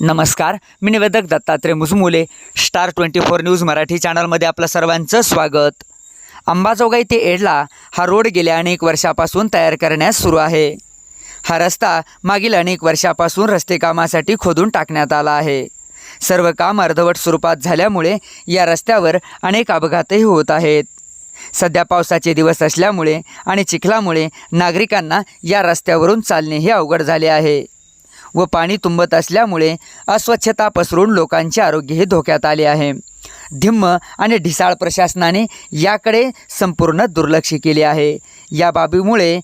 नमस्कार मी निवेदक Dattatray Mujmule star twenty four news Marathi चॅनलमध्ये आपलं सर्वांचं स्वागत. अंबाजोगाई ते एडला हा रोड गेल्या अनेक वर्षापासून तयार करण्यास सुरू आहे. हा रस्ता मागील अनेक वर्षापासून रस्ते कामासाठी खोदून टाकण्यात आला आहे. सर्व काम अर्धवट स्वरूपात झाल्यामुळे या रस्त्यावर अनेक अपघातही होत आहेत. सध्या पावसाचे दिवस असल्यामुळे आणि चिखलामुळे नागरिकांना या रस्त्यावरून चालणेही अवघड झाले आहे. व पाणी तुंबत असल्यामुळे अस्वच्छता पसरून लोकांचे आरोग्यही धोक्यात आले आहे. धिम्म आणि ढिसाळ प्रशासनाने याकडे संपूर्ण दुर्लक्ष केले आहे. या बाबीमुळे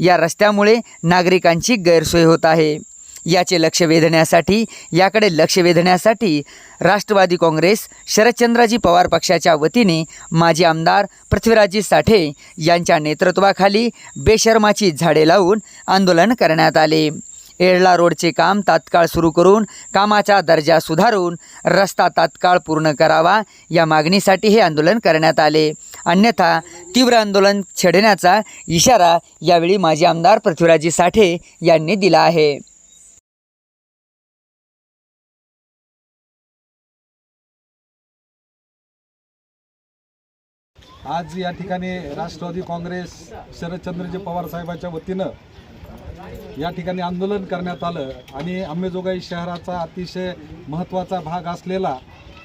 या रस्त्यामुळे नागरिकांची गैरसोय होत आहे. याचे लक्ष वेधण्यासाठी याकडे लक्ष वेधण्यासाठी राष्ट्रवादी काँग्रेस शरदचंद्रजी पवार पक्षाच्या वतीने माजी आमदार पृथ्वीराजी साठे यांच्या नेतृत्वाखाली बेशर्माची झाडे लावून आंदोलन करण्यात आले. येळला रोडचे काम तात्काळ सुरू करून कामाचा दर्जा सुधारून रस्ता तात्काळ पूर्ण करावा या मागणीसाठी हे आंदोलन करण्यात आले. अन्यथा तीव्र आंदोलन छेडण्याचा इशारा यावेळी माजी आमदार पृथ्वीराजी साठे यांनी दिला आहे. आज या ठिकाणी राष्ट्रवादी काँग्रेस शरदचंद्रजी पवार साहेबांच्या वतीनं या ठिकाणी आंदोलन करण्यात आलं आणि अंबेजोगाई शहराचा अतिशय महत्त्वाचा भाग असलेला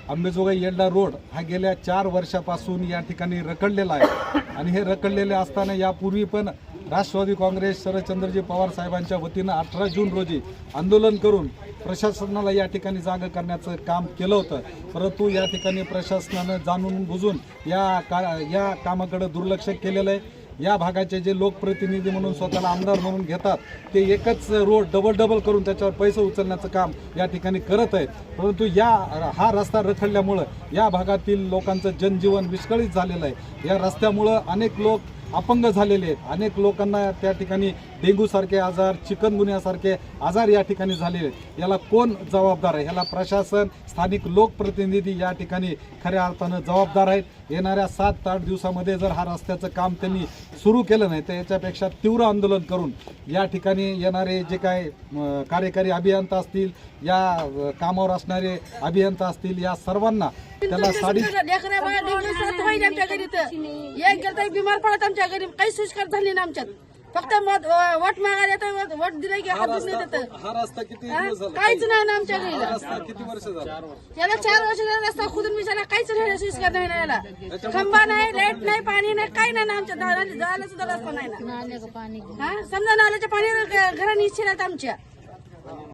अंबेजोगाई येल्डा रोड हा गेल्या चार वर्षापासून या ठिकाणी रखडलेला आहे. आणि हे रखडलेले असताना यापूर्वी पण राष्ट्रवादी काँग्रेस शरदचंद्रजी पवार साहेबांच्या वतीनं अठरा जून रोजी आंदोलन करून प्रशासनाला या ठिकाणी जागा करण्याचं काम केलं होतं. परंतु या ठिकाणी प्रशासनानं जाणून बुजून या का या कामाकडं दुर्लक्ष केलेलं आहे. या भागाचे जे लोकप्रतिनिधी म्हणून स्वतःला आमदार म्हणून घेतात ते एकच रोड डबल डबल करून त्याच्यावर पैसे उचलण्याचं काम या ठिकाणी करत आहेत. परंतु या हा रस्ता रखडल्यामुळं या भागातील लोकांचं जनजीवन विस्कळीत झालेलं आहे. या रस्त्यामुळं अनेक लोक अपंग झालेले आहेत. अनेक लोकांना त्या ठिकाणी डेंग्यूसारखे आजार चिकनगुन्यासारखे आजार या ठिकाणी झालेले आहेत. याला कोण जबाबदार आहे? याला प्रशासन स्थानिक लोकप्रतिनिधी या ठिकाणी खऱ्या अर्थानं जबाबदार आहेत. येणाऱ्या सात आठ दिवसामध्ये जर हा रस्त्याचं काम त्यांनी सुरू केलं नाही तर याच्यापेक्षा तीव्र आंदोलन करून या ठिकाणी येणारे जे काय कार्यकारी अभियंता असतील या कामावर असणारे अभियंता असतील या सर्वांना त्याला साडी आमच्या घरी तर. एक गेलं तरी बिमार पडत आमच्या घरी. काही सुस्कार झाली ना आमच्यात. फक्त मत वट मागायला येतं वट दिलं की हात नाही देतं रस्ता किती? दिवस झाला? काहीच नाही ना आमच्या घरी. रस्ता किती वर्ष झाला? याला चार वर्ष झाले रस्ता खोदून विचारला काहीच नाही सुस्कार नाही ना याला. खंबा नाही लाइट नाही पाणी नाही काही नाही ना आमच्या जायला सुद्धा रस्ता नाही ना. हा? समजा नाल्याच्या पाणी घराने इच्छित आमच्या.